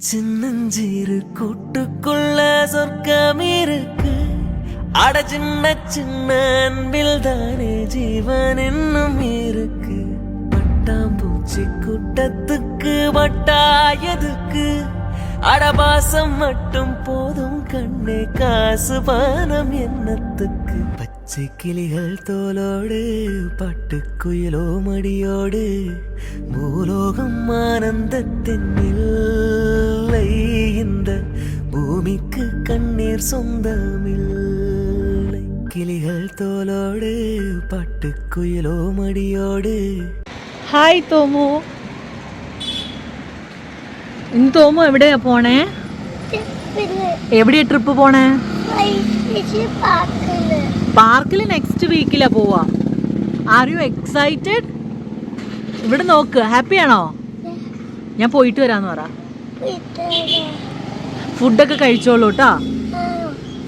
சின்னஞ்சிறு கூட்டுக்குள்ள சொர்க்கம் இருக்கு. அட சின்ன சின்ன அன்பில் தானே ஜீவன் இன்னும் இருக்கு. பட்டாம்பூச்சி கூட்டத்துக்கு வட்டாயதுக்கு அடபாசம் மட்டும் போதும் கண்ணே காசு பானம் என்னத்துக்கு? பச்சை கிளிகள் தோலோடு பட்டுக்குயிலோ மடியோடு பூலோகம் ஆனந்தத்தின் இல்லை இந்த பூமிக்கு கண்ணீர் சொந்தமில்லை கிளிகள் தோலோடு பட்டுக்குயிலோ മടിയോട് ഹായ് തോമു ഇന്ന് തോമു എവിടെയാ പോണേ എവിടെയാ ട്രിപ്പ് പോണേ പാർക്കിൽ നെക്സ്റ്റ് വീക്കിലാ പോവാ. ആർ യു എക്സൈറ്റഡ് ഇവിടെ നോക്ക് ഹാപ്പി ആണോ? ഞാൻ പോയിട്ട് വരാന്ന് പറ. ഫുഡൊക്കെ കഴിച്ചോളൂ കേട്ടോ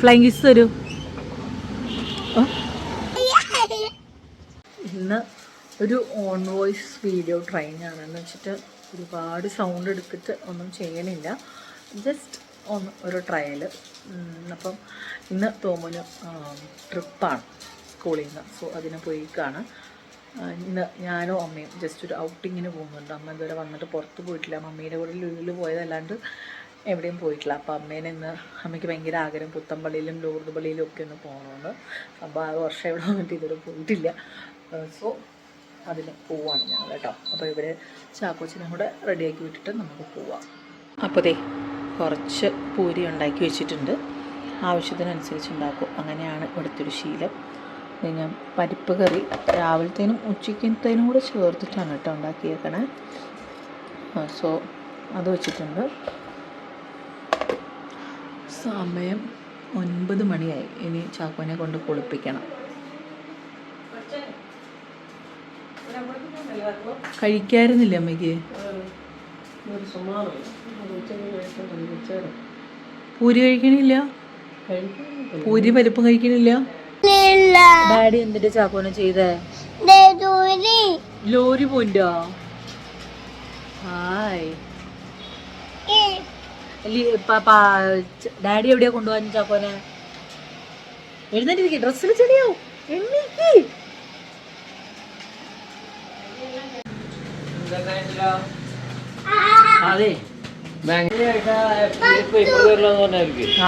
ഫ്ലൈങ് കിസ് തരൂ. ഇന്ന് ഒരു ഓൺ വോയിസ് വീഡിയോ ട്രെയിൻ ആണ് എന്ന് വെച്ചിട്ട് ഒരുപാട് സൗണ്ട് എടുത്തിട്ട് ഒന്നും ചെയ്യണില്ല. ജസ്റ്റ് ഒന്ന് ഒരു ട്രയൽ അപ്പം ഇന്ന് തോമന് ട്രിപ്പാണ് സ്കൂളിൽ നിന്ന് സോ അതിന് പോയിക്കാണ് കാണാം ഇന്ന് ഞാനും അമ്മയും ജസ്റ്റ് ഒരു ഔട്ടിങ്ങിന് പോകുന്നുണ്ട്. അമ്മ ഇതുവരെ വന്നിട്ട് പുറത്ത് പോയിട്ടില്ല. മമ്മീന്റെ കൂടെ ലുലുവിൽ പോയതല്ലാണ്ട് എവിടെയും പോയിട്ടില്ല. അപ്പോൾ അമ്മേനെ ഇന്ന് അമ്മയ്ക്ക് ഭയങ്കര ആഗ്രഹം. പുത്തമ്പള്ളിയിലും ലൂർദ് പള്ളിയിലും ഒക്കെ ഒന്ന് പോകണമെന്ന് അപ്പോൾ ആ വർഷം ഇവിടെ വന്നിട്ട് ഇതുവരെ പോയിട്ടില്ല. സോ അതിന് പോവാണ് ഞങ്ങൾ കേട്ടോ. അപ്പോൾ ഇവർ ചാക്കോച്ചിനെ കൂടെ റെഡിയാക്കി വിട്ടിട്ട് നമുക്ക് പോവാം. അപ്പോൾ ദേ കുറച്ച് പൂരി ഉണ്ടാക്കി വെച്ചിട്ടുണ്ട്. ആവശ്യത്തിനനുസരിച്ച് ഉണ്ടാക്കും അങ്ങനെയാണ് ഇവിടുത്തെ ഒരു ശീലം ഞാൻ പരിപ്പ് കറി രാവിലത്തേനും ഉച്ചക്കത്തേനും കൂടെ ചേർത്തിട്ടാണ് കേട്ടോ ഉണ്ടാക്കിയേക്കണേ. സോ അത് വെച്ചിട്ടുണ്ട്. സമയം ഒൻപത് മണിയായി. ഇനി ചാക്കോനെ കൊണ്ട് കുളിപ്പിക്കണം. കഴിക്കായിരുന്നില്ല അമ്മയ്ക്ക്? പൂരി കഴിക്കണില്ല? പൂരി പരിപ്പും കഴിക്കണില്ല? ഡാഡി എന്തിന്റെ ചാക്കോനെ ചെയ്തേ? ലോറി പോയിന്റോ? ഹായ്. ഡാഡി എവിടെയാ കൊണ്ടുപോകാൻ ചാക്കോനെ? എഴുന്നേറ്റ് ഡ്രസ്സിൽ ചെടിയോ എണ്ണീക്ക്. അതെ.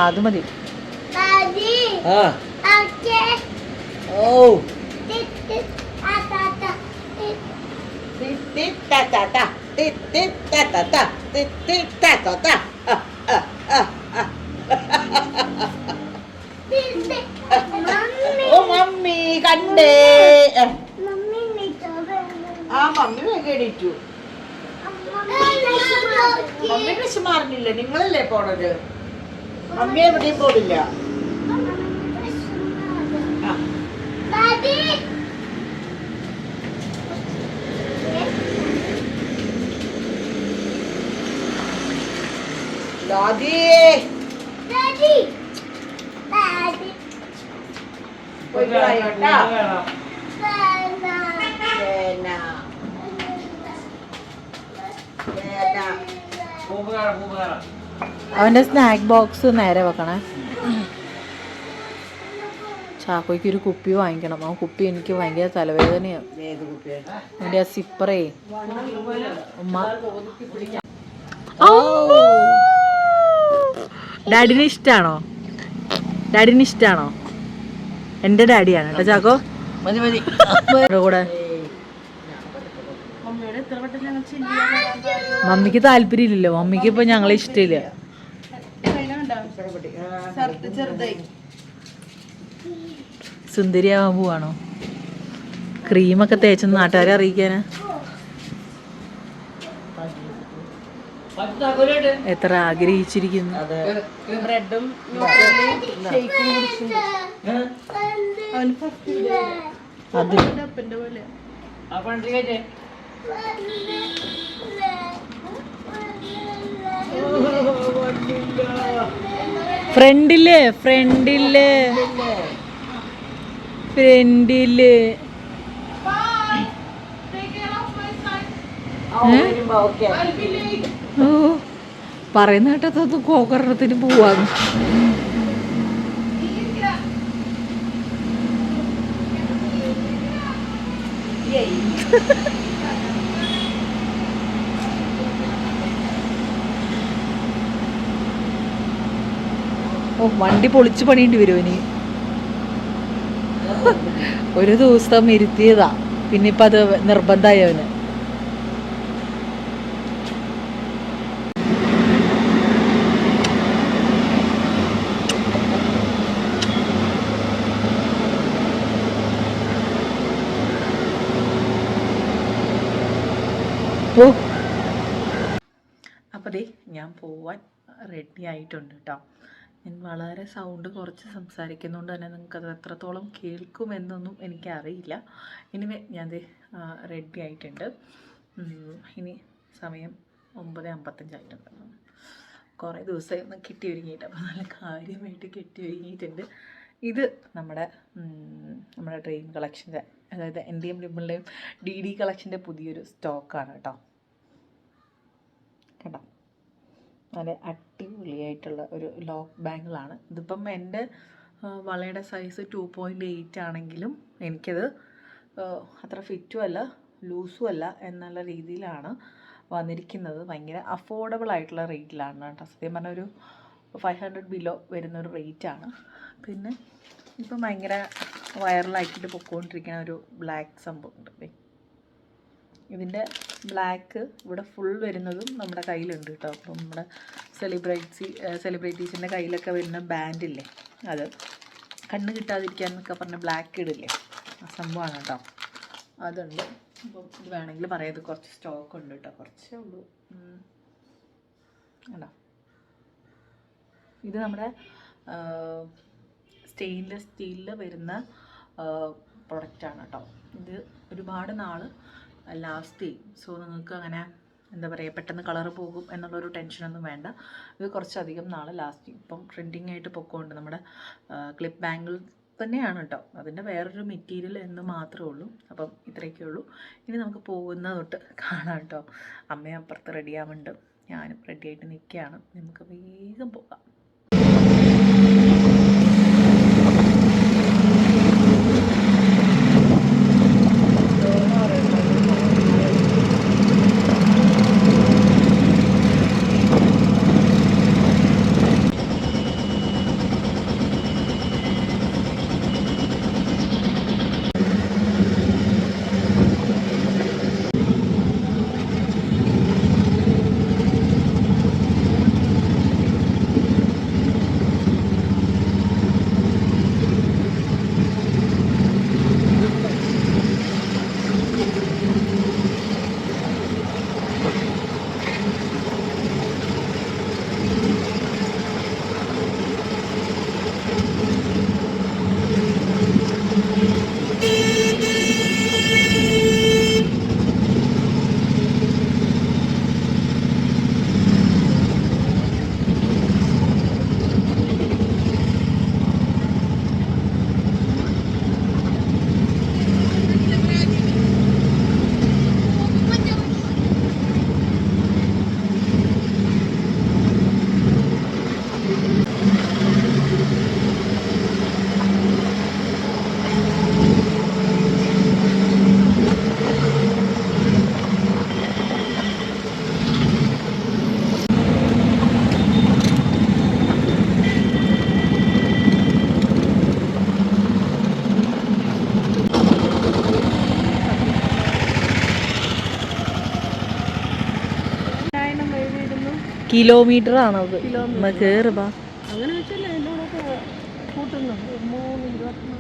അത് മതി. ആ ഓ ഓ മമ്മി കണ്ടേ. ആ മമ്മി വേഗം എണീറ്റു. മമ്മി വിഷമാറിനില്ല നിങ്ങളല്ലേ പോണത്? മമ്മി എവിടെയും പോവില്ല ആ, വേന, വേന. അവന്റെ സ്നാക്ക് ബോക്സ് നേരെ വെക്കണേ. ചാക്കോയ്ക്ക് ഒരു കുപ്പി വാങ്ങിക്കണം. ആ കുപ്പി എനിക്ക് ഭയങ്കര തലവേദനയാണ്. അവന്റെ ആ സിപ്പറേ. ഉമ്മ. ഡാഡിനെ ഇഷ്ടാണോ? ഡാഡിനെ ഇഷ്ടാണോ? എന്റെ ഡാഡിയാണ്. കേട്ടോ ചാക്കോ? കൂടെ. മമ്മിക്ക് താല്പര്യമില്ലല്ലോ. മമ്മിക്ക് ഇപ്പൊ ഞങ്ങളെ ഇഷ്ടമില്ല. സുന്ദരിയാവാൻ പോവാണോ? ക്രീമൊക്കെ തേച്ചെന്ന് നാട്ടുകാരെ അറിയിക്കാനാ. എത്ര ആഗ്രഹിച്ചിരിക്കുന്നു. ബ്രെഡും അത്. ഫ്രണ്ടിൽ ഫ്രണ്ടിൽ ഫ്രണ്ടിൽ. ഓ പറയുന്ന കേട്ടത് കോക്കറത്തിന് പോവാന്ന്. ഓ വണ്ടി പൊളിച്ചു പണിയേണ്ടി വരുമോ ഇനി? ഒരു ദിവസം ഇരുത്തിയതാ. പിന്നെ ഇപ്പം അത് നിർബന്ധമായി അവന് അപ്പോൾ ദേ ഞാൻ പോവാൻ റെഡി ആയിട്ടുണ്ട് കേട്ടോ ഞാൻ വളരെ സൗണ്ട് കുറച്ച് സംസാരിക്കുന്നതുകൊണ്ട് തന്നെ നിങ്ങൾക്കത് എത്രത്തോളം കേൾക്കുമെന്നൊന്നും എനിക്കറിയില്ല. ഇനിമേ ദേ റെഡി ആയിട്ടുണ്ട്. ഇനി സമയം ഒമ്പത് അമ്പത്തഞ്ചായിട്ടുണ്ട്. കുറേ ദിവസമായി ഒന്ന് കെട്ടി ഒരുങ്ങിയിട്ട് അപ്പോൾ നല്ല കാര്യമായിട്ട് കെട്ടി ഒരുങ്ങിയിട്ടുണ്ട്. ഇത് നമ്മുടെ നമ്മുടെ ഡ്രീം കളക്ഷന്റെ അതായത് എൻ ഡി എം ലിബിളിന്റെയും ഡി ഡി കളക്ഷന്റെ പുതിയൊരു സ്റ്റോക്കാണ് കേട്ടോ. നല്ല അടിപൊളിയായിട്ടുള്ള ഒരു ലോക്ക് ബാങ്കിളാണ് ഇതിപ്പം എന്റെ വളയുടെ സൈസ് ടു പോയിന്റ് എയ്റ്റ് ആണെങ്കിലും എനിക്കത് അത്ര ഫിറ്റും അല്ല ലൂസും അല്ല എന്നുള്ള രീതിയിലാണ് വന്നിരിക്കുന്നത്. ഭയങ്കര അഫോർഡബിൾ ആയിട്ടുള്ള റേറ്റിലാണ് കേട്ടോ. സത്യം പറഞ്ഞ ഒരു ഫൈവ് ഹൺഡ്രഡ് ബിലോ വരുന്നൊരു റേറ്റാണ് പിന്നെ ഇപ്പം ഭയങ്കര വൈറലാക്കിയിട്ട് പൊക്കോണ്ടിരിക്കുന്ന ഒരു ബ്ലാക്ക് സംഭവം ഉണ്ട്. ഇതിന്റെ ബ്ലാക്ക് ഇവിടെ ഫുൾ വരുന്നതും നമ്മുടെ കയ്യിലുണ്ട് കേട്ടോ അപ്പം നമ്മുടെ സെലിബ്രിറ്റി സെലിബ്രിറ്റീസിന്റെ കയ്യിലൊക്കെ വരുന്ന ബാൻഡില്ലേ അത് കണ്ണ് കിട്ടാതിരിക്കാൻ എന്നൊക്കെ പറഞ്ഞ ബ്ലാക്ക് ഇടില്ലേ? ആ സംഭവമാണ് കേട്ടോ അതുണ്ട്. അപ്പം ഇത് വേണമെങ്കിൽ പറയാം. ഇത് കുറച്ച് സ്റ്റോക്ക് ഉണ്ട് കേട്ടോ കുറച്ചേ ഉള്ളൂ. കണ്ടോ? ഇത് നമ്മുടെ സ്റ്റെയിൻലെസ് സ്റ്റീലിൽ വരുന്ന പ്രൊഡക്റ്റാണ് കേട്ടോ ഇത് ഒരുപാട് നാൾ ലാസ്റ്റ് ചെയ്യും സോ നിങ്ങൾക്ക് അങ്ങനെ എന്താ പറയുക പെട്ടെന്ന് കളറ് പോകും എന്നുള്ളൊരു ടെൻഷനൊന്നും വേണ്ട. ഇത് കുറച്ചധികം നാൾ ലാസ്റ്റ് ചെയ്യും. ഇപ്പം ട്രെൻഡിങ് ആയിട്ട് പൊക്കോണ്ട് നമ്മുടെ ക്ലിപ്പ് ബാങ്കിൾ തന്നെയാണ് കേട്ടോ. അതിന്റെ വേറൊരു മെറ്റീരിയൽ എന്ന് മാത്രമേ ഉള്ളൂ. അപ്പം ഇത്രയൊക്കെ ഉള്ളൂ. ഇനി നമുക്ക് പോകുന്ന തൊട്ട് കാണാം കേട്ടോ. അമ്മയും അപ്പുറത്ത് റെഡിയാവുന്നുണ്ട് ഞാനും റെഡിയായിട്ട് നിൽക്കുകയാണ്. നമുക്ക് വേഗം പോകാം. കിലോമീറ്റർ ആണത് കയറുക അങ്ങനെ വെച്ചല്ലേ എന്നോടൊക്കെ കൂട്ടുന്നു മൂന്ന് ഇരുപത്തിനാല്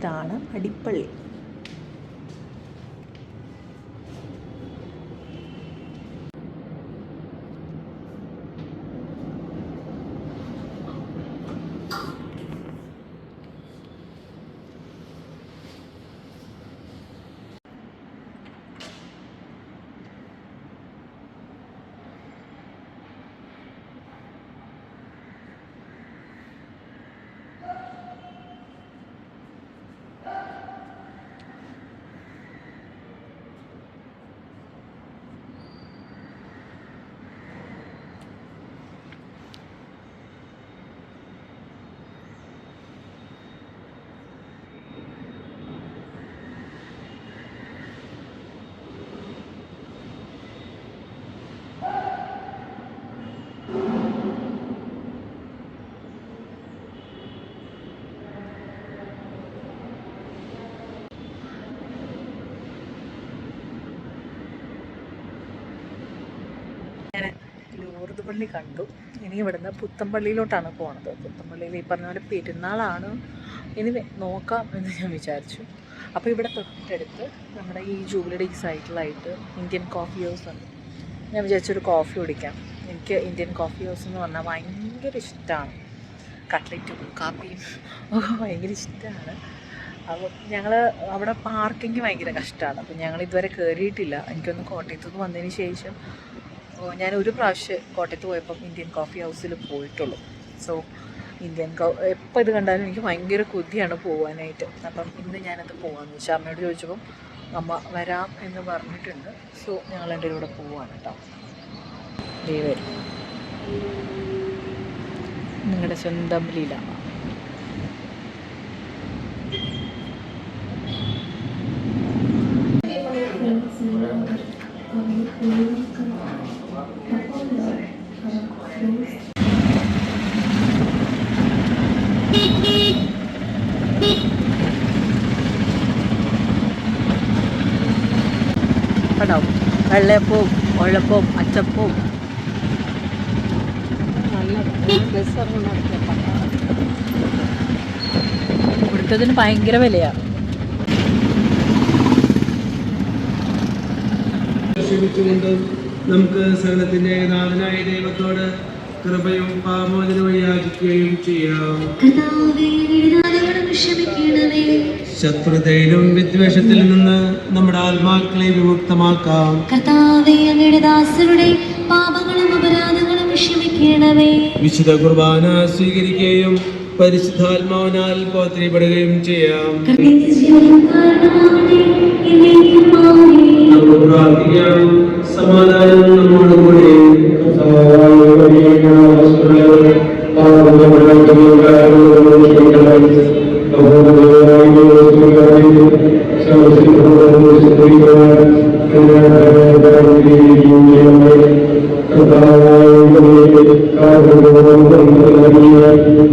ഇതാണ് അടിപ്പള്ളി ഞാൻ ലൂർദ് പള്ളി കണ്ടു. ഇനി ഇവിടുന്ന് പുത്തമ്പള്ളിയിലോട്ടാണ് പോണത്. പുത്തമ്പള്ളിയിൽ ഈ പറഞ്ഞ പോലെ പെരുന്നാളാണ്. ഇനി നോക്കാം എന്ന് ഞാൻ വിചാരിച്ചു. അപ്പോൾ ഇവിടെ തൊട്ടടുത്ത് നമ്മുടെ ഈ ജൂബിലി സൈറ്റിലായിട്ട് ഇന്ത്യൻ കോഫി ഹൗസ് ഉണ്ട്. ഞാൻ വിചാരിച്ചൊരു കോഫി കുടിക്കാം. എനിക്ക് ഇന്ത്യൻ കോഫി ഹൗസ് എന്ന് പറഞ്ഞാൽ ഭയങ്കര ഇഷ്ടമാണ് കട്ട്ലറ്റും കാപ്പിയും ഭയങ്കര ഇഷ്ടമാണ് അപ്പോൾ ഞങ്ങൾ അവിടെ പാർക്കിംഗ് ഭയങ്കര കഷ്ടമാണ് അപ്പോൾ ഞങ്ങൾ ഇതുവരെ കയറിയിട്ടില്ല എനിക്കൊന്ന് കോട്ടയത്തുനിന്ന് വന്നതിന് ശേഷം ഞാൻ ഒരു പ്രാവശ്യം കോട്ടയത്ത് പോയപ്പം ഇന്ത്യൻ കോഫി ഹൗസിൽ പോയിട്ടുള്ളൂ. സോ ഇന്ത്യൻ കോ എപ്പോൾ ഇത് കണ്ടാലും എനിക്ക് ഭയങ്കര കൊതിയാണ് പോകാനായിട്ട് അപ്പം ഇന്ന് ഞാനത് പോകാമെന്ന് വെച്ചാൽ അമ്മയോട് ചോദിച്ചപ്പം അമ്മ വരാം എന്ന് പറഞ്ഞിട്ടുണ്ട്. സോ ഞങ്ങൾ എന്റെ കൂടെ പോവാണ് കേട്ടോ ദേ നിങ്ങളുടെ സ്വന്തം ലീല. കേട്ടോ വെള്ളയപ്പവും ഉഴപ്പവും അച്ചപ്പവും. ഇവിടുത്തതിന് ഭയങ്കര വിലയാണ് ക്ഷമിച്ചുകൊണ്ട് നമുക്ക് സകലത്തിന്റെ നാഥനായ ദൈവത്തോട് കൃപയും പാമോചനവും യാചിക്കുകയും ചെയ്യാം. ശത്രുതയിലും വിദ്വേഷത്തിൽ നിന്ന് നമ്മുടെ ആത്മാക്കളെ വിമുക്തമാക്കാം. കർത്താവേ, അങ്ങയുടെ ദാസരുടെ പാപങ്ങളും അപരാധങ്ങളും ക്ഷമിക്കണമേ വിശുദ്ധ കുർബാന സ്വീകരിക്കുകയും പരിശുദ്ധാത്മാവിനാൽ പോത്രിപ്പെടുകയും ചെയ്യാം. പ്രാർത്ഥിക്കാം. സമാധാനം നമ്മോട് കൂടെ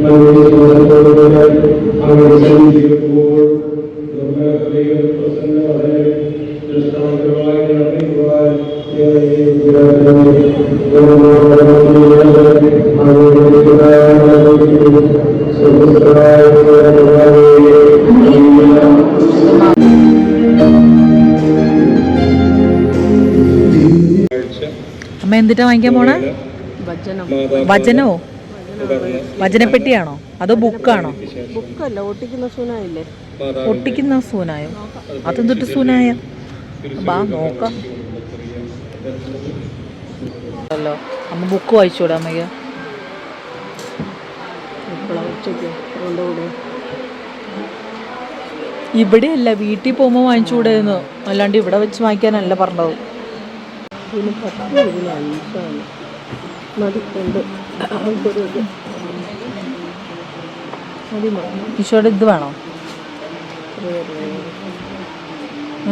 അമ്മ ഭജനം വചനോ വചനപ്പെട്ടിയാണോ? അതോ ബുക്കാണോ? ബുക്കല്ല ഒട്ടിക്കുന്ന സൂനായില്ലേ? ഒട്ടിക്കുന്ന സൂനായോ? അതെന്തൊട്ട് സൂനായ? ബാ നോക്കാം. അല്ലോ അമ്മ ബുക്ക് വായിച്ചൂടെ അമ്മയ്ക്ക്? ഇവിടെയല്ല വീട്ടിൽ പോകുമ്പോൾ വാങ്ങിച്ചുകൂടായിരുന്നു അല്ലാണ്ട് ഇവിടെ വെച്ച് വാങ്ങിക്കാനല്ല പറഞ്ഞത്. മതി ഉണ്ട്. ഈശോയുടെ ഇത് വേണോ.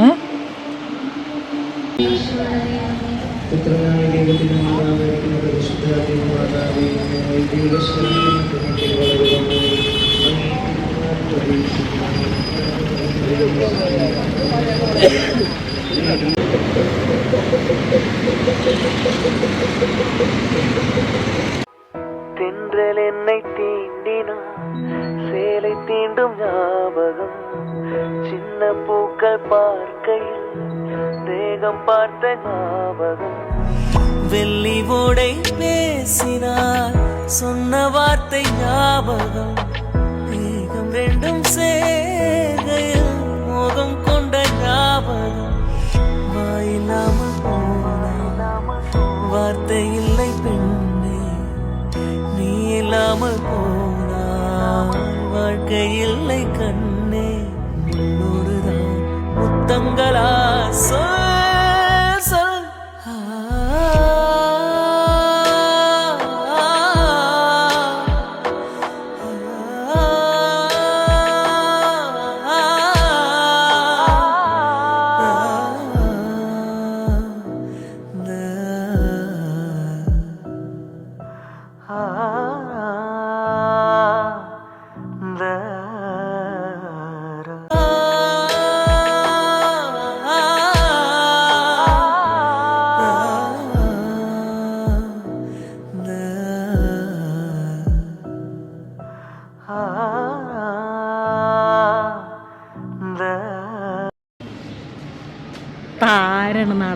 ഏ தென்றல் என்னை தீண்டினான் சேலை தீண்டும் ஞாபகம் சின்ன பூக்கள் பார்க்கையில் தேகம் பார்த்த ஞாபகம். வெள்ளி ஓடை பேசினார் சொன்ன வார்த்தை ஞாபகம். தேகம் ரெண்டும் சே வாழ்க்கை இல்லை கண்ணே. முன்னோடுதான் முத்தங்களா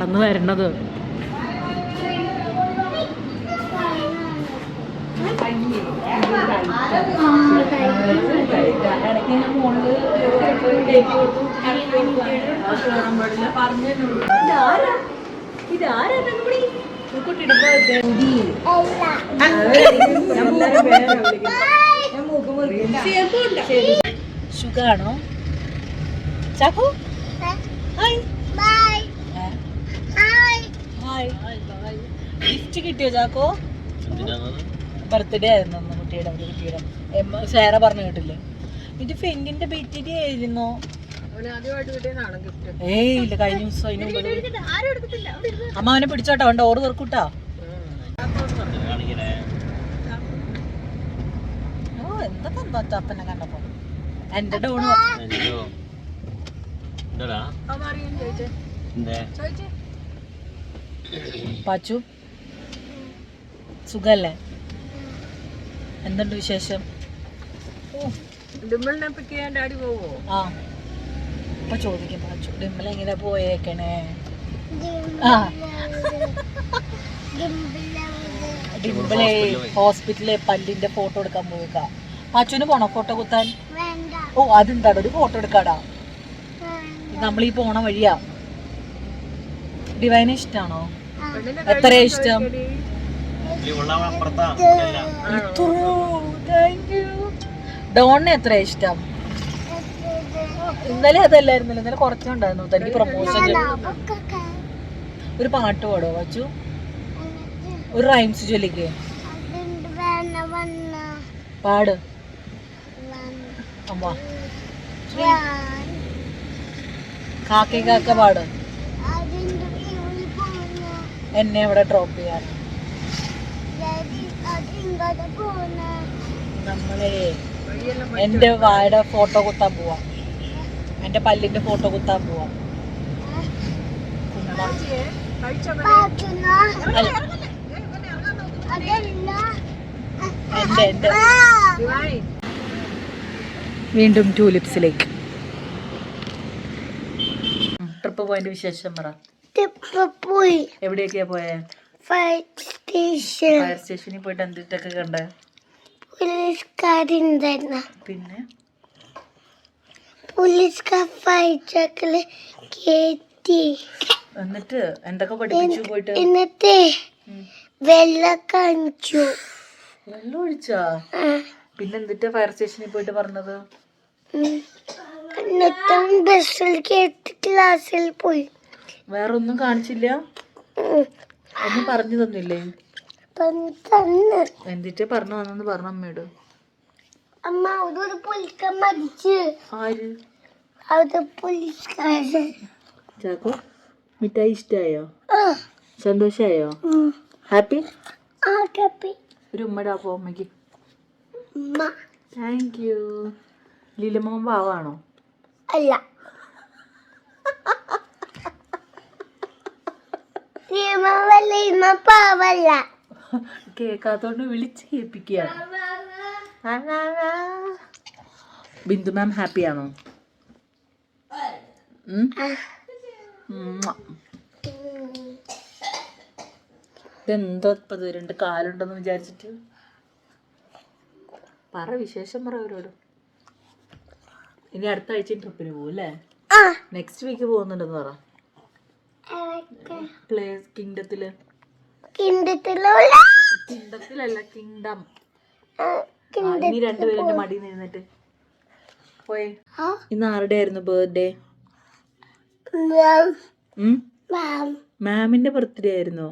നടന്നു വരണത്. സുഖാണോ ചാക്കോ ഹായ് ഹായ്. ഗിഫ്റ്റ് കിട്ടിയോ ചാക്കോ? ബർത്ത്ഡേ ആയിരുന്നു അന്ന് കുട്ടിയുടെ ഒരു കുട്ടിയുടെ. സേറ പറഞ്ഞു കേട്ടില്ലേ? ഇത് ഫെൻഡിന്റെ ബർത്ത്ഡേ ആയിരുന്നു? ഏയ് ഇല്ല കഴിഞ്ഞ ദിവസം അതിന് അമ്മ അവനെ പിടിച്ചോട്ടോ അവൻ ഡോറ് തീർക്കൂട്ടാ. ഓ എന്താ തന്നോ അപ്പനെ കണ്ടപ്പോ എന്റെ ഡോണ് പാച്ചു? സുഖല്ലേ? എന്തുണ്ട് വിശേഷം? ഡിമ്പിളിനെ പിക്ക് ചെയ്യാൻ ഡാഡി പോവോ? ആ. ഇപ്പൊ ചോദിക്കും പാച്ചു. ഡിമ്മൽ എങ്ങനെ പോയേക്കണേ? ആ. ഡിമ്പിളെ ഹോസ്പിറ്റലിലെ. പല്ലിന്റെ ഫോട്ടോ എടുക്കാൻ പോവുക പാച്ചുവിന് പോണോ ഫോട്ടോ കുത്താൻ? ഓ അതെന്താടോ? ഒരു ഫോട്ടോ എടുക്കാടാ. നമ്മൾ ഈ പോണ വഴിയാ. ഡിവൈനെ ഇഷ്ടാണോ? എത്ര ഇഷ്ടം? ഡോണിന് എത്ര ഇഷ്ടം? ഇന്നലെ അതല്ലായിരുന്നല്ലോ. ഇന്നലെ കുറച്ചുണ്ടായിരുന്നു തനിക്ക് പ്രൊമോഷൻ ഒരു പാട്ട് പാടോ വച്ചു? ഒരു റൈംസ് ചൊല്ലിക്ക്. പാട്. അമ്മ. കാക്കി കാക്ക പാട്. എന്നെ ഇവിടെ ഡ്രോപ്പ് ചെയ്യാൻ. നമ്മളെ എന്റെ വായുടെ ഫോട്ടോ കുത്താൻ പോവാ. എന്റെ പല്ലിന്റെ ഫോട്ടോ കുത്താൻ പോവാ. എന്റെ എന്റെ. വീണ്ടും ടൂലിപ്സിലേക്ക് ട്രിപ്പ് പോയിന്റ് വിശേഷം പറ. പോയി? എവിടെയൊക്കെയാ പോയേ? ഫയർ സ്റ്റേഷൻ ഫയർ സ്റ്റേഷനിൽ പോയിട്ട് എന്തിട്ടൊക്കെ കണ്ടേ? പോലീസുകാരുണ്ടായിരുന്നു. പിന്നെ? പോലീസുകാർ ഫയർ ട്രക്കിൽ കയറ്റി എന്നിട്ട് എന്തൊക്കെ പഠിപ്പിച്ചു പോയിട്ട്? എന്നിട്ട്. വെള്ളം കാണിച്ചു. വെള്ളം ഒഴിച്ചാ? പിന്നെ എന്നിട്ട് ഫയർ സ്റ്റേഷനിൽ പോയിട്ട് പറഞ്ഞത്. എന്നിട്ട് ബസ്സിൽ കേട്ട് ക്ലാസ്സിൽ പോയി. വേറെ ഒന്നും കാണിച്ചില്ല. ഒന്നും പറഞ്ഞു തന്നില്ലേ? എന്തിട്ട് എന്നിട്ട് പറഞ്ഞു തന്നെന്ന് പറഞ്ഞ അമ്മയോട്. അമ്മ ഒരു പോലീസുകാർ മരിച്ച്. ആര്? ചാക്കോ മിഠായി ഇഷ്ടായോ? സന്തോഷായോ. ഹാപ്പി? ഒരു ഉമ്മയുടെ അപ്പോ അമ്മയ്ക്ക്. Thank you. ലീലമ്മ പാവാണോ? അല്ല. കേൾക്കാത്തോണ്ട് വിളിച്ച് കേൾപ്പിക്കുക ബിന്ദു മാം ഹാപ്പി ആണോ. ഇതെന്താ ഇപ്പൊ രണ്ട് കാലുണ്ടെന്ന് വിചാരിച്ചിട്ട്. പറ വിശേഷം പറ അവരോട്. ഇനി അടുത്ത ആഴ്ച ട്രിപ്പിന് പോകും അല്ലേ? നെക്സ്റ്റ് വീക്ക് പോകുന്നുണ്ടെന്ന് പറ. പ്ലേ കിങ്ഡത്തിൽ. കിങ്ഡത്തിലല്ല കിങ്ഡം. ഇനി രണ്ടുപേരും എന്റെ മടിയിൽ നിന്ന് എഴുന്നേറ്റ് പോയി. ഇന്ന് ആരുടെ ആയിരുന്നു ബർത്ത്ഡേ? മാമിന്റെ ബർത്ത്ഡേ ആയിരുന്നോ.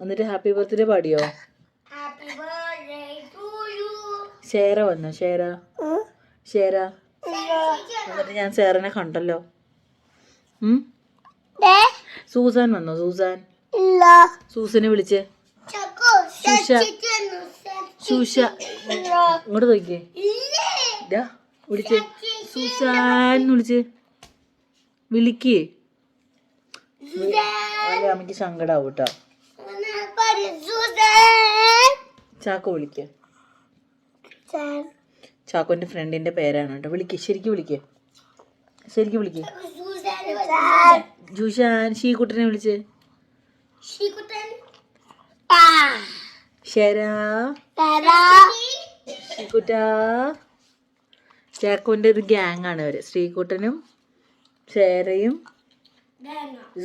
എന്നിട്ട് ഹാപ്പി ബർത്ത്ഡേ പാടിയോ? ഷേറ വന്നോ ഷേര ഷേര എന്നിട്ട് ഞാൻ സേറനെ കണ്ടല്ലോ. ഉം? സൂസാൻ വന്നോ സൂസാൻ? സൂസനെ വിളിച്ച്. സുഷ സുഷ ഇങ്ങോട്ട് നോക്കിയേ. വിളിച്ച്. സൂസാൻ വിളിച്ച്. വിളിക്കേ. അമ്മയ്ക്ക് സങ്കടാവും കേട്ടോ. ചാക്കോ വിളിക്ക. ചാക്കോന്റെ ഫ്രണ്ടിന്റെ പേരാണ് കേട്ടോ. വിളിക്ക് ശരിക്കും വിളിക്ക്. ശരിക്കും വിളിക്ക്. ജൂഷാൻ ഷീക്കുട്ടനെ വിളിച്ച്. ചേക്കോന്റെ ശ്രീകുട്ട. ചാക്കോന്റെ ഒരു ഗ്യാങ് ആണ് അവർ. ശ്രീകുട്ടനും ഷേരയും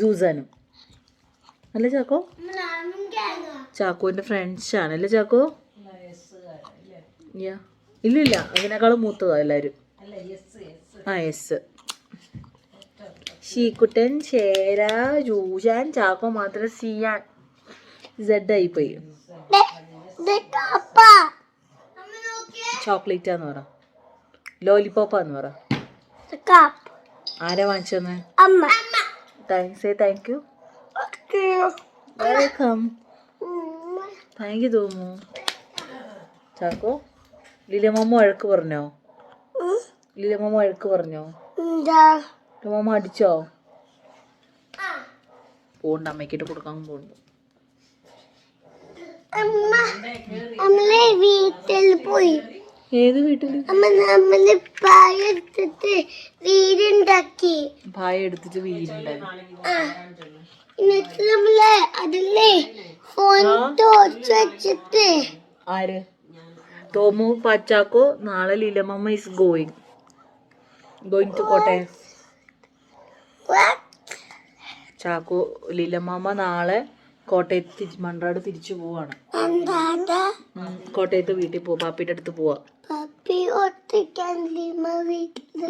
സൂസാനും. അല്ലേ ചാക്കോ? ചാക്കോന്റെ ഫ്രണ്ട്സ് ആണ്. അല്ലേ ചാക്കോ. ഇല്ല. ഇല്ല അതിനേക്കാളും മൂത്തതാ എല്ലാരും ആ എസ് ഷീക്കുട്ടൻ ചേര ജൂജാൻ ചാക്കോ മാത്രം സിയാൻ സെഡ് ആയി പോയി. ചോക്ലേറ്റ് എന്ന് പറ. ലോലിപ്പോപ്പാന്ന് പറ. ആരാ വാങ്ങിച്ചെന്ന്? Thanks say thank you welcome thank you Thomu. Chacko Leelamma വഴക്ക് പറഞ്ഞോ? ലീലമ്മ വഴക്ക് പറഞ്ഞോ? ലീലമാമ അടിച്ചോ? പോണ്ട് അമ്മയ്ക്കിട്ട് കൊടുക്കാൻ പോണ്ട് നമ്മളെ വീട്ടിൽ പോയി. ഏത് വീട്ടിൽ അമ്മ പായ എടുത്തിട്ട് വീടുണ്ടാക്കി. പായ എടുത്തിട്ട് വീടുണ്ടായി എന്നിട്ട് നമ്മൾ അതിലെ ഫോൺ ടോർച്ച് വെച്ചിട്ട്. ആര്? തോമു പച്ചാക്കോ നാളെ Leelamma is going going to Kottayam. Chacko Leelamma നാളെ കോട്ടയത്ത് മൺറാട് തിരിച്ചു പോവാണ്. കോട്ടയത്ത് വീട്ടിൽ പോവാ പാപ്പിയുടെ അടുത്ത് പോവാ.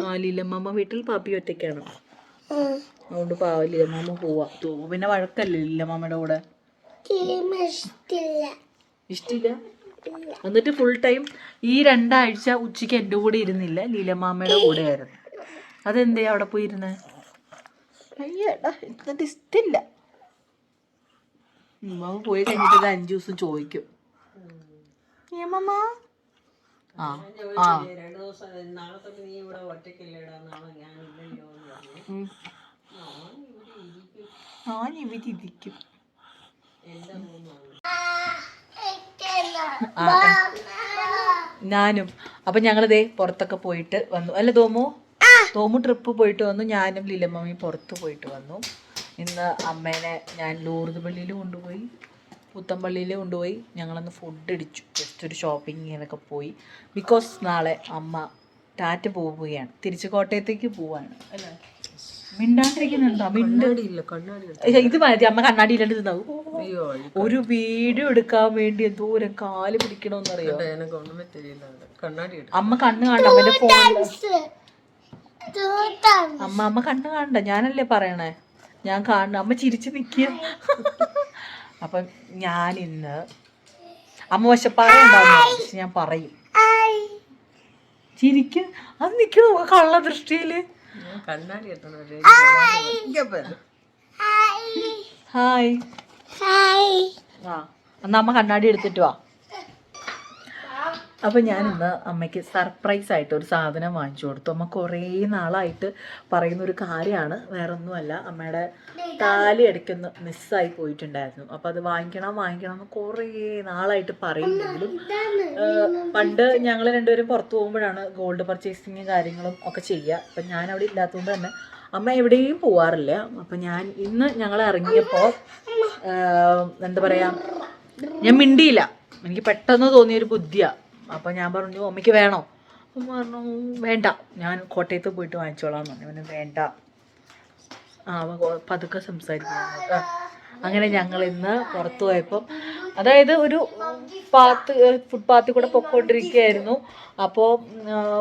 ആ ലീലമാമ വീട്ടിൽ പാപ്പി ഒറ്റയ്ക്കാണ്. അതുകൊണ്ട് പാവ ലീലമാമ പോവാ. തോ പിന്നെ വഴക്കല്ലേ ലീലമാമയുടെ കൂടെ? ഇഷ്ടില്ല. എന്നിട്ട് ഫുൾ ടൈം ഈ രണ്ടാഴ്ച ഉച്ചയ്ക്ക് എന്റെ കൂടെ ഇരുന്നില്ല ലീലമാമയുടെ കൂടെ ആയിരുന്നു അതെന്തേ അവിടെ പോയി എന്നിട്ട് ഇഷ്ടമില്ല പോയി കഴിഞ്ഞിട്ട് അഞ്ചു ദിവസം ചോദിക്കും. ആ. ഞാനും. അപ്പൊ ഞങ്ങളിതേ പുറത്തൊക്കെ പോയിട്ട് വന്നു. അല്ല തോമു? തോമു ട്രിപ്പ് പോയിട്ട് വന്നു. ഞാനും ലീലമ്മയും പുറത്ത് പോയിട്ട് വന്നു. ഇന്ന് അമ്മേനെ ഞാൻ ലൂർദ് പള്ളിയിൽ കൊണ്ടുപോയി പുത്തമ്പള്ളിയിൽ കൊണ്ടുപോയി. ഞങ്ങളന്ന് ഫുഡ് അടിച്ചു ജസ്റ്റ് ഒരു ഷോപ്പിങ്ങിനൊക്കെ പോയി. ബിക്കോസ് നാളെ അമ്മ ടാറ്റ പോവുകയാണ്. തിരിച്ച് കോട്ടയത്തേക്ക് പോവാണ്. അല്ലേ? മിണ്ടാണ്ടിരിക്കുന്നുണ്ടോ? മിണ്ടടിയില്ല കണ്ണാടി ഇത് മതി. അമ്മ കണ്ണാടി ഇല്ലാണ്ട് തിന്നാവും ഒരു വീഡിയോ എടുക്കാൻ വേണ്ടി എന്തോരം കാൽ പിടിക്കണമെന്നറിയോ അമ്മ കണ്ണ് കാണാൻ അമ്മന്റെ ഫോണിൽ അമ്മ അമ്മ കണ്ണു കാണണ്ട. ഞാനല്ലേ പറയണേ? ഞാൻ കാണണം അമ്മ ചിരിച്ചു നിക്കുക അപ്പം ഞാൻ ഇന്ന് അമ്മ പക്ഷെ പറയണ്ടാന്ന് ഞാൻ പറയും. ചിരിക്ക? അത് നിക്കണോ കള്ള ദൃഷ്ടിയിൽ. ഹായ്. ആ എന്നാ അമ്മ കണ്ണാടി എടുത്തിട്ട് വാ. അപ്പം ഞാൻ ഇന്ന് അമ്മയ്ക്ക് സർപ്രൈസ് ആയിട്ട് ഒരു സാധനം വാങ്ങിച്ചു കൊടുത്തു. അമ്മ കുറേ നാളായിട്ട് പറയുന്ന ഒരു കാര്യമാണ്. വേറെ ഒന്നുമല്ല അമ്മയുടെ താലി അടിക്കുന്ന മിസ്സായി പോയിട്ടുണ്ടായിരുന്നു. അപ്പോൾ അത് വാങ്ങിക്കണം വാങ്ങിക്കണം എന്ന് കുറേ നാളായിട്ട് പറയുന്നെങ്കിലും പണ്ട് ഞങ്ങൾ രണ്ടുപേരും പുറത്തു പോകുമ്പോഴാണ് ഗോൾഡ് പർച്ചേസിങ് കാര്യങ്ങളും ഒക്കെ ചെയ്യുക. അപ്പം ഞാൻ അവിടെ ഇല്ലാത്തതുകൊണ്ട് തന്നെ അമ്മ എവിടെയും പോവാറില്ല. അപ്പം ഞാൻ ഇന്ന് ഞങ്ങൾ ഇറങ്ങിയപ്പോൾ എന്താ പറയുക ഞാൻ മിണ്ടിയില്ല. എനിക്ക് പെട്ടെന്ന് തോന്നിയൊരു ബുദ്ധിയാണ് അപ്പം ഞാൻ പറഞ്ഞു അമ്മയ്ക്ക് വേണോ? അമ്മ പറഞ്ഞു വേണ്ട ഞാൻ കോട്ടയത്ത് പോയിട്ട് വാങ്ങിച്ചോളാം. എന്ന് പറഞ്ഞു. വേണ്ട. ആ പതുക്കെ സംസാരിക്കുന്നു. അങ്ങനെ ഞങ്ങൾ ഇന്ന് പുറത്തു പോയപ്പോൾ അതായത് ഒരു പാത്ത് ഫുട്പാത്തിൽ കൂടെ പൊക്കോണ്ടിരിക്കുകയായിരുന്നു. അപ്പോൾ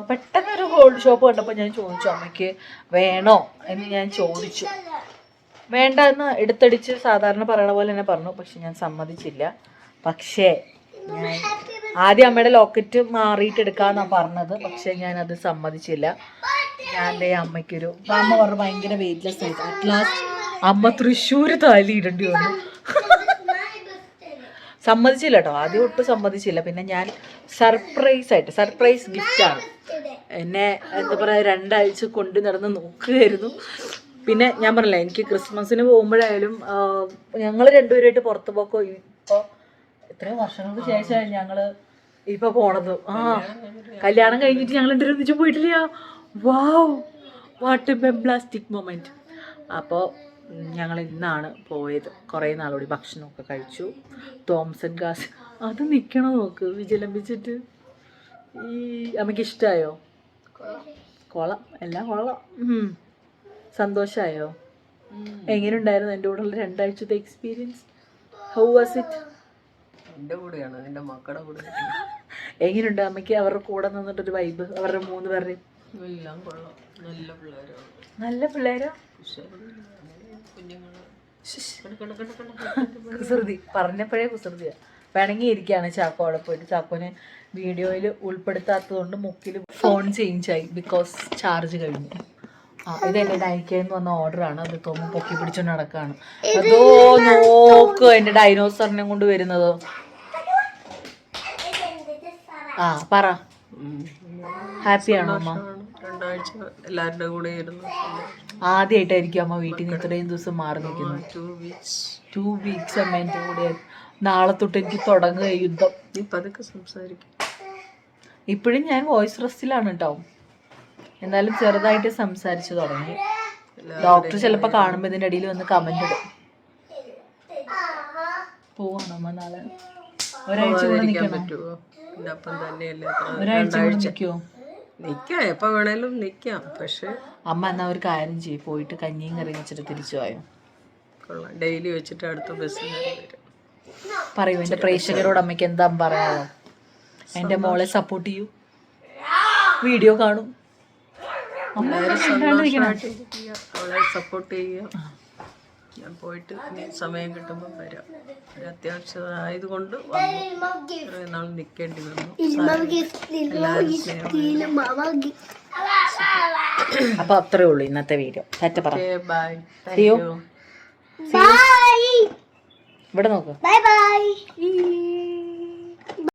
പെട്ടെന്നൊരു ഗോൾഡ് ഷോപ്പ് കണ്ടപ്പോൾ ഞാൻ ചോദിച്ചു അമ്മയ്ക്ക് വേണോ? എന്ന് ഞാൻ ചോദിച്ചു. വേണ്ട എന്ന് എടുത്തടിച്ച് സാധാരണ പറയണ പോലെ തന്നെ പറഞ്ഞു. പക്ഷെ ഞാൻ സമ്മതിച്ചില്ല. പക്ഷേ ആദ്യം അമ്മയുടെ ലോക്കറ്റ് മാറിയിട്ട് എടുക്കാന്നാണ് പറഞ്ഞത്. പക്ഷെ ഞാൻ അത് സമ്മതിച്ചില്ല. ഞാൻ എന്റെ അമ്മയ്ക്കൊരു അമ്മ പറഞ്ഞു ഭയങ്കര വെയിറ്റ്ലെസ് ആയിട്ട് അറ്റ് ലാസ്റ്റ് അമ്മ തൃശ്ശൂർ താലി ഇടേണ്ടി വന്നു. സമ്മതിച്ചില്ല കേട്ടോ ആദ്യം ഒട്ടും സമ്മതിച്ചില്ല. പിന്നെ ഞാൻ സർപ്രൈസ് ആയിട്ട് സർപ്രൈസ് ഗിഫ്റ്റ് ആണ്. എന്നെ എന്താ പറയുക രണ്ടാഴ്ച കൊണ്ടു നടന്ന് നോക്കുകയായിരുന്നു. പിന്നെ ഞാൻ പറഞ്ഞില്ല എനിക്ക് ക്രിസ്മസിന് പോകുമ്പോഴായാലും ഞങ്ങൾ രണ്ടുപേരായിട്ട് പുറത്ത് പോക്കോ ഇപ്പോൾ എത്രയോ വർഷങ്ങൾക്ക് ശേഷമാണ് ഞങ്ങൾ ഇപ്പൊ പോണത്. ആ. കല്യാണം കഴിഞ്ഞിട്ട് ഞങ്ങൾ എന്തൊരു ഒന്നിച്ച് പോയിട്ടില്ല. Wow. What a plastic moment അപ്പോൾ ഞങ്ങൾ ഇന്നാണ് പോയത്. കുറേ നാളോടി ഭക്ഷണമൊക്കെ കഴിച്ചു. തോംസൺ ഗാസ് അത് നിൽക്കണോ നോക്ക്. വിജലംബിച്ചിട്ട് ഈ അമ്മയ്ക്ക് ഇഷ്ടമായോ കൊള എല്ലാം കൊള സന്തോഷായോ? സന്തോഷമായോ എങ്ങനെയുണ്ടായിരുന്നു എന്റെ കൂടെയുള്ള രണ്ടാഴ്ചത്തെ എക്സ്പീരിയൻസ് ഹൗ വാസ് ഇറ്റ് എന്റെ കൂടെയാണ് എന്റെ മക്കളുടെ കൂടെ. എങ്ങനെയുണ്ട് അമ്മയ്ക്ക് അവരുടെ കൂടെ നിന്നിട്ടൊരു വൈബ് അവരുടെ മൂന്ന് പേരുടെയും? എല്ലാം കൊള്ളാം. നല്ല പിള്ളേരാണ്. നല്ല പിള്ളേരോ? കുസൃതി. പറഞ്ഞപ്പോഴേ കുസൃതിയാ. പിണങ്ങിയിരിക്കുകയാണ് ചാക്കോ അവിടെ പോയിട്ട്. ചാക്കോനെ വീഡിയോയിൽ ഉൾപ്പെടുത്താത്തതുകൊണ്ട് മുക്കിൽ ഫോൺ ചേഞ്ച് ആയി ബിക്കോസ് ചാർജ് കഴിഞ്ഞു. ആ ഇത് എന്റെ ഡൈക്കേന്ന് വന്ന ഓർഡറാണ് അത് തോമ പൊക്കി പിടിച്ചോണ്ട് നടക്കാണ്. അതോ നോക്ക് എന്റെ ഡൈനോസറിനെ കൊണ്ട് വരുന്നത്. ആ പറ. ഹാപ്പിയാണോ അമ്മ? രണ്ടാഴ്ച എല്ലാവരുടെ കൂടെ ഇരുന്നു ആദ്യമായിട്ടായിരിക്കും അമ്മ വീട്ടിൽ നിന്ന് ഇത്രയും ദിവസം മാറി നിൽക്കുന്നത്. ടു വീക്സ് അമ്മ എന്റെ കൂടെ. നാളെ തൊട്ട് എനിക്ക് തുടങ്ങുക യുദ്ധം. പതുക്കെ സംസാരിക്കും. ഇപ്പോഴും ഞാൻ വോയിസ് റെസ്റ്റിലാണ് കേട്ടോ എന്നാലും ചെറുതായിട്ട് സംസാരിച്ചു തുടങ്ങി. ഡോക്ടർ ചിലപ്പോൾ കാണുമ്പോൾ ഇതിന്റെ ഇടയിൽ വന്ന് കമന്റ് ഇടും. പോവാണോ അമ്മ നാളെ? ഒരാഴ്ച കൂടെ നിൽക്കാൻ പറ്റുമോ അപ്പം തന്നെയല്ലേ രണ്ടാഴ്ച. നിൽക്കാം എപ്പോൾ വേണേലും നിൽക്കാം പക്ഷെ അമ്മ എന്നാ ഒരു കാര്യം ചെയ്യും പോയിട്ട് കഞ്ഞിയും കറിയും വെച്ചിട്ട് തിരിച്ചു പോയോ കൊള്ളാം. ഡെയിലി വെച്ചിട്ട് അടുത്ത ബസ്സിൽ വരും. പറയൂ എന്റെ പ്രേക്ഷകരോട് അമ്മയ്ക്ക് എന്താ പറയാമോ എന്റെ മോളെ സപ്പോർട്ട് ചെയ്യൂ. വീഡിയോ കാണും. അമ്മ. അവളെ സപ്പോർട്ട് ചെയ്യുക. ഞാൻ പോയിട്ട് സമയം കിട്ടുമ്പോൾ വരാം. ഒരു അത്യാവശ്യം ആയതുകൊണ്ട് വന്നു. കുറേ നാൾ നിൽക്കേണ്ടി വന്നു. അപ്പൊ അത്രേ ഉള്ളൂ ഇന്നത്തെ വീഡിയോ. ടാറ്റ പറ. By See you. താങ്ക് ഇവിടെ നോക്കൂ. Bye bye